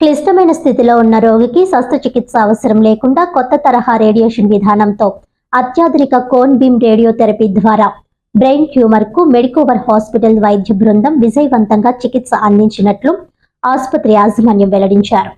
క్లిష్టమైన స్థితిలో ఉన్న రోగికి శస్త్రచికిత్స అవసరం లేకుండా కొత్త తరహా రేడియేషన్ విధానంతో అత్యాధునిక కోన్ బీమ్ రేడియోథెరపీ ద్వారా బ్రెయిన్ ట్యూమర్కు మెడికోవర్ హాస్పిటల్ వైద్య బృందం విజయవంతంగా చికిత్స అందించినట్లు ఆసుపత్రి యాజమాన్యం వెల్లడించారు.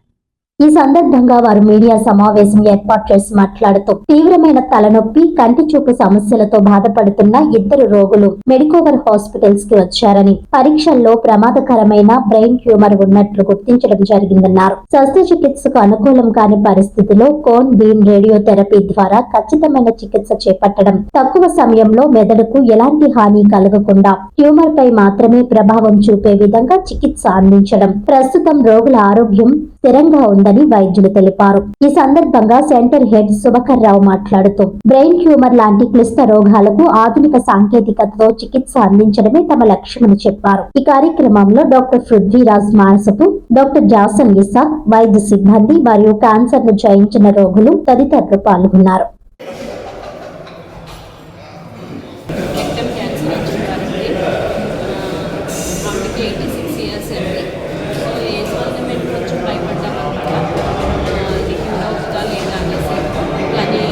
ఈ సందర్భంగా వారు మీడియా సమావేశం ఏర్పాటు చేసి మాట్లాడుతూ తీవ్రమైన తలనొప్పి కంటి చూపు సమస్యలతో బాధపడుతున్న ఇద్దరు రోగులు మెడికోవర్ హాస్పిటల్స్కి వచ్చారని పరీక్షల్లో ప్రమాదకరమైన బ్రెయిన్ ట్యూమర్ ఉన్నట్లు గుర్తించడం జరిగిందన్నారు. శస్త్రచికిత్సకు అనుకూలం కాని పరిస్థితిలో కోన్ బీమ్ రేడియోథెరపీ ద్వారా ఖచ్చితమైన చికిత్స చేపట్టడం తక్కువ సమయంలో మెదడుకు ఎలాంటి హాని కలగకుండా ట్యూమర్ పై మాత్రమే ప్రభావం చూపే విధంగా చికిత్స అందించడం ప్రస్తుతం రోగుల ఆరోగ్యం స్థిరంగా ఉందని వైద్యులు తెలిపారు. ఈ సందర్భంగా సెంటర్ హెడ్ సుభకర్ రావు మాట్లాడుతూ బ్రెయిన్ ట్యూమర్ లాంటి క్లిష్ట రోగాలకు ఆధునిక సాంకేతికతతో చికిత్స అందించడమే తమ లక్ష్యమని చెప్పారు. ఈ కార్యక్రమంలో doctor Prithviraj Manasapu doctor Jason Isa వైద్య సిబ్బంది మరియు క్యాన్సర్ను జయించిన రోగులు తదితరులు పాల్గొన్నారు రెక్టమ్ క్యాన్సర్ వచ్చిందండి ఆవిడకి ఎయిటీ సిక్స్ ఇయర్స్ అండి సో ఏజ్ వల్ల మేము కొంచెం భయపడ్డాం అనమాట ఇది క్యూర్ అవుతుందా లేదా అనేసి కానీ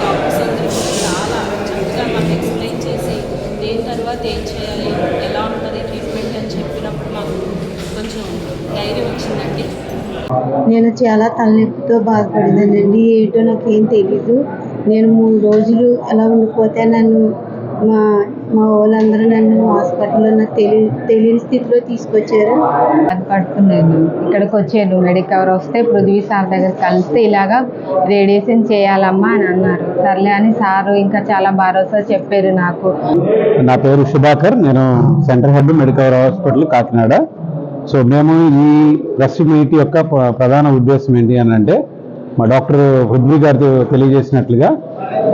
డాక్టర్స్ అందరూ కూడా చాలా చక్కగా మాకు ఎక్స్ప్లెయిన్ చేసి దీని తర్వాత ఏం చేయాలి ఎలా ఉంటుంది ట్రీట్మెంట్ అని చెప్పినప్పుడు మాకు కొంచెం ధైర్యం వచ్చిందండి. నేను చాలా తలనొప్పితో బాధపడేదానండి ఏంటో నాకేం తెలీదు. నేను మూడు రోజులు అలా ఉండిపోతే నన్ను మా మా వాళ్ళందరూ నన్ను హాస్పిటల్లో నాకు తెలియ తెలియని స్థితిలో తీసుకొచ్చారు. బాధపడుతున్నాను ఇక్కడికి వచ్చాను మెడికవర్ వస్తే పృథ్వీ సార్ దగ్గర కలిస్తే ఇలాగా రేడియేషన్ చేయాలమ్మా అని అన్నారు. సర్లే అని సారు ఇంకా చాలా భరోసా చెప్పారు నాకు. నా పేరు సుధాకర్. నేను centre head Medicover hospital Kakinada. So మేము ఈ ప్రెస్ మీట్ యొక్క ప్రధాన ఉద్దేశం ఏంటి అని అంటే మా డాక్టర్ హుద్వి గారు తెలియజేసినట్లుగా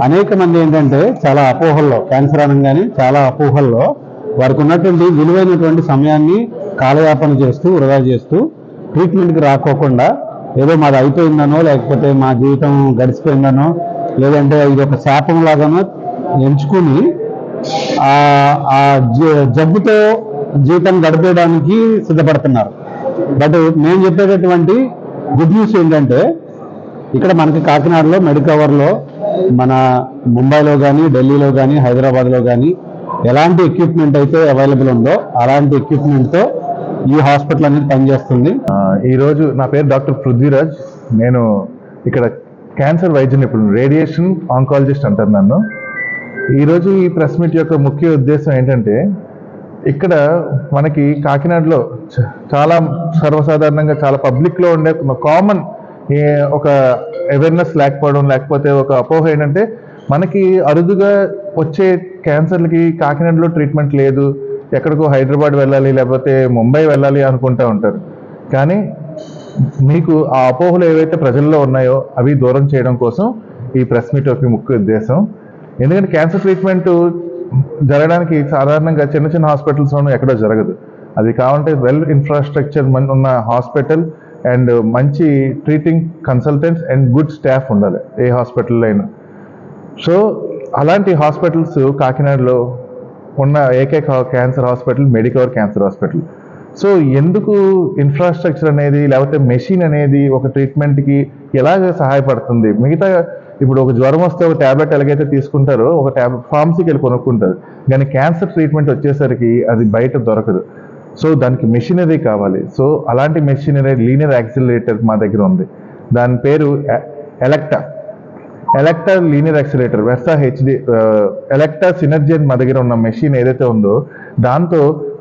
అనేక మంది ఏంటంటే చాలా అపోహల్లో క్యాన్సర్ అనగానే చాలా అపోహల్లో వారికి ఉన్నటువంటి విలువైనటువంటి సమయాన్ని కాలయాపన చేస్తూ వృధా చేస్తూ ట్రీట్మెంట్కి రాకోకుండా ఏదో మాది అయిపోయిందనో లేకపోతే మా జీవితం గడిచిపోయిందనో లేదంటే ఇది ఒక శాపం లాగానో ఎంచుకుని ఆ ఆ జ- జబ్బుతో జీవితాన్ని గడిపేయడానికి సిద్ధపడుతున్నారు. బట్ మేము చెప్పేటటువంటి గుడ్ న్యూస్ ఏంటంటే ఇక్కడ మనకి కాకినాడలో మెడికవర్లో మన ముంబైలో కానీ ఢిల్లీలో కానీ హైదరాబాద్లో కానీ ఎలాంటి ఎక్విప్మెంట్ అయితే అవైలబుల్ ఉందో అలాంటి ఎక్విప్మెంట్తో ఈ హాస్పిటల్ అనేది పనిచేస్తుంది. ఈరోజు నా పేరు డాక్టర్ పృథ్వీరాజ్. నేను ఇక్కడ క్యాన్సర్ వైద్య నిపుణుడు రేడియేషన్ ఆంకాలజిస్ట్ అంటారు నన్ను. ఈరోజు ఈ ప్రెస్ మీట్ యొక్క ముఖ్య ఉద్దేశం ఏంటంటే ఇక్కడ మనకి కాకినాడలో చ- చాలా సర్వసాధారణంగా చాలా పబ్లిక్లో ఉండే కామన్ ఒక అవేర్నెస్ లేకపోవడం లేకపోతే ఒక అపోహ ఏంటంటే మనకి అరుదుగా వచ్చే క్యాన్సర్లకి కాకినాడలో ట్రీట్మెంట్ లేదు ఎక్కడికో హైదరాబాద్ వెళ్ళాలి లేకపోతే ముంబై వెళ్ళాలి అనుకుంటూ ఉంటారు. కానీ మీకు ఆ అపోహలు ఏవైతే ప్రజల్లో ఉన్నాయో అవి దూరం చేయడం కోసం ఈ ప్రెస్ మీట్ యొక్క ముఖ్య ఉద్దేశం. ఎందుకంటే క్యాన్సర్ ట్రీట్మెంట్ జరగడానికి సాధారణంగా చిన్న చిన్న హాస్పిటల్స్లోనూ ఎక్కడో జరగదు. అది కావాలంటే వెల్ ఇన్ఫ్రాస్ట్రక్చర్ ఉన్న హాస్పిటల్ అండ్ మంచి treating consultants and good staff ఉండాలి ఏ హాస్పిటల్లో అయినా. సో అలాంటి హాస్పిటల్స్ కాకినాడలో ఉన్న ఏకైక cancer hospital Medicover cancer hospital. So ఎందుకు ఇన్ఫ్రాస్ట్రక్చర్ అనేది లేకపోతే మెషిన్ అనేది ఒక ట్రీట్మెంట్కి ఎలాగ సహాయపడుతుంది? మిగతా ఇప్పుడు ఒక జ్వరం వస్తే ఒక ట్యాబ్లెట్ ఎలాగైతే తీసుకుంటారో ఒక ట్యాబ్లెట్ ఫార్మసీకి వెళ్ళి కొనుక్కుంటారు. కానీ క్యాన్సర్ ట్రీట్మెంట్ వచ్చేసరికి అది బయట దొరకదు. సో దానికి మెషినరీ కావాలి. సో అలాంటి మెషినరీ లీనియర్ యాక్సిలరేటర్ మా దగ్గర ఉంది. దాని పేరు Elekta Elekta linear accelerator Versa HD Elekta Synergy అని మా దగ్గర ఉన్న మెషిన్ ఏదైతే ఉందో దాంతో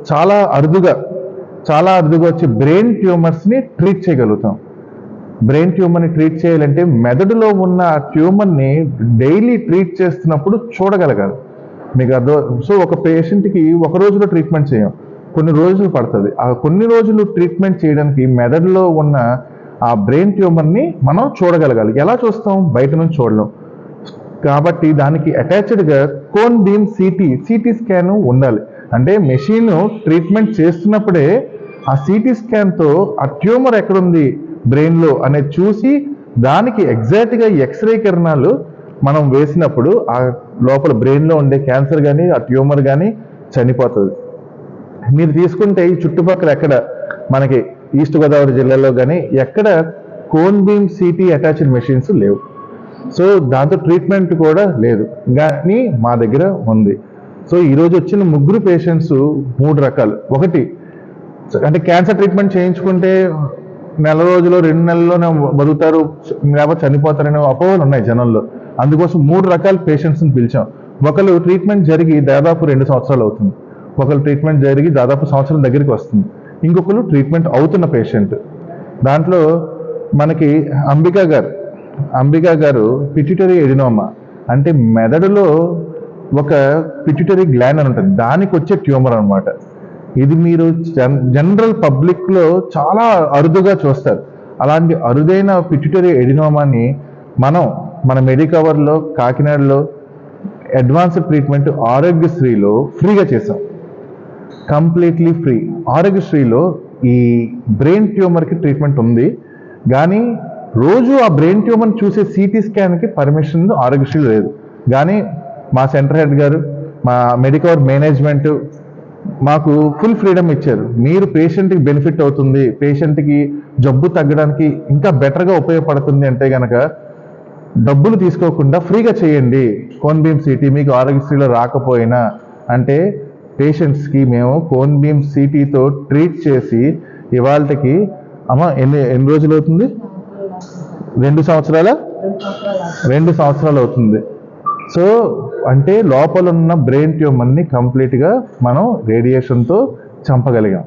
చాలా అరుదుగా చాలా అరుదుగా వచ్చే బ్రెయిన్ ట్యూమర్స్ని ట్రీట్ చేయగలుగుతాం. బ్రెయిన్ ట్యూమర్ని ట్రీట్ చేయాలంటే మెదడులో ఉన్న ఆ ట్యూమర్ని డైలీ ట్రీట్ చేస్తున్నప్పుడు చూడగలగాలి. మీకు అర్థం సో ఒక పేషెంట్కి ఒక రోజులో ట్రీట్మెంట్ చేయం. కొన్ని రోజులు పడుతుంది. ఆ కొన్ని రోజులు ట్రీట్మెంట్ చేయడానికి మెదడులో ఉన్న ఆ బ్రెయిన్ ట్యూమర్ని మనం చూడగలగాలి. ఎలా చూస్తాం? బయట నుంచి చూడలేం. కాబట్టి దానికి అటాచ్డ్గా cone beam CT CT scan ఉండాలి. అంటే మెషిన్ ట్రీట్మెంట్ చేస్తున్నప్పుడే ఆ సిటీ స్కాన్తో ఆ ట్యూమర్ ఎక్కడుంది బ్రెయిన్లో అనేది చూసి దానికి ఎగ్జాక్ట్గా ఎక్స్రే కిరణాలు మనం వేసినప్పుడు ఆ లోపల బ్రెయిన్లో ఉండే క్యాన్సర్ కానీ ఆ ట్యూమర్ కానీ చనిపోతుంది. మీరు తీసుకుంటే ఈ చుట్టుపక్కల ఎక్కడ? మనకి ఈస్ట్ గోదావరి జిల్లాలో కానీ ఎక్కడ cone beam CT attached machines లేవు. సో దాంతో ట్రీట్మెంట్ కూడా లేదు. కానీ మా దగ్గర ఉంది. సో ఈరోజు వచ్చిన ముగ్గురు పేషెంట్స్ మూడు రకాలు. ఒకటి అంటే క్యాన్సర్ ట్రీట్మెంట్ చేయించుకుంటే నెల రోజులు రెండు నెలల్లోనే బతుకుతారు లేకపోతే చనిపోతారనే అపోహలు ఉన్నాయి జనంలో. అందుకోసం మూడు రకాల పేషెంట్స్ని పిలిచాం. ఒకరు ట్రీట్మెంట్ జరిగి దాదాపు రెండు సంవత్సరాలు అవుతుంది. ఒకరు ట్రీట్మెంట్ జరిగి దాదాపు సంవత్సరం దగ్గరికి వస్తుంది. ఇంకొకరు ట్రీట్మెంట్ అవుతున్న పేషెంట్ దాంట్లో మనకి అంబికా గారు అంబికా గారు పిట్యూటరీ ఎడినోమా అంటే మెదడులో ఒక పిట్యూటరీ గ్లాండ్ అని ఉంటుంది. దానికి వచ్చే ట్యూమర్ అనమాట ఇది మీరు జన్ జనరల్ పబ్లిక్లో చాలా అరుదుగా చూస్తారు. అలాంటి అరుదైన పిట్యుటరీ ఎడినోమాని మనం మన మెడికవర్లో కాకినాడలో అడ్వాన్స్డ్ ట్రీట్మెంట్ ఆరోగ్యశ్రీలో ఫ్రీగా చేసాం కంప్లీట్లీ ఫ్రీ. ఆరోగ్యశ్రీలో ఈ బ్రెయిన్ ట్యూమర్కి ట్రీట్మెంట్ ఉంది. కానీ రోజు ఆ బ్రెయిన్ ట్యూమర్ చూసే సిటీ స్కాన్కి పర్మిషన్ ఆరోగ్యశ్రీ లేదు. కానీ మా సెంటర్ హెడ్ గారు మా మెడికవర్ మేనేజ్మెంట్ మాకు ఫుల్ ఫ్రీడమ్ ఇచ్చారు. మీరు పేషెంట్కి బెనిఫిట్ అవుతుంది. పేషెంట్కి జబ్బు తగ్గడానికి ఇంకా బెటర్గా ఉపయోగపడుతుంది అంటే కనుక డబ్బులు తీసుకోకుండా ఫ్రీగా చేయండి. కోన్ భీమ్ సిటీ మీకు ఆరోగ్యశ్రీలో రాకపోయినా అంటే పేషెంట్స్కి మేము కోన్ బీమ్ సిటీతో ట్రీట్ చేసి ఇవాళకి అమ్మ ఎన్ని ఎన్ని రోజులు అవుతుంది రెండు సంవత్సరాల? రెండు సంవత్సరాలు అవుతుంది. సో అంటే లోపల ఉన్న బ్రెయిన్ ట్యూమర్ని కంప్లీట్గా మనం రేడియేషన్తో చంపగలిగాం.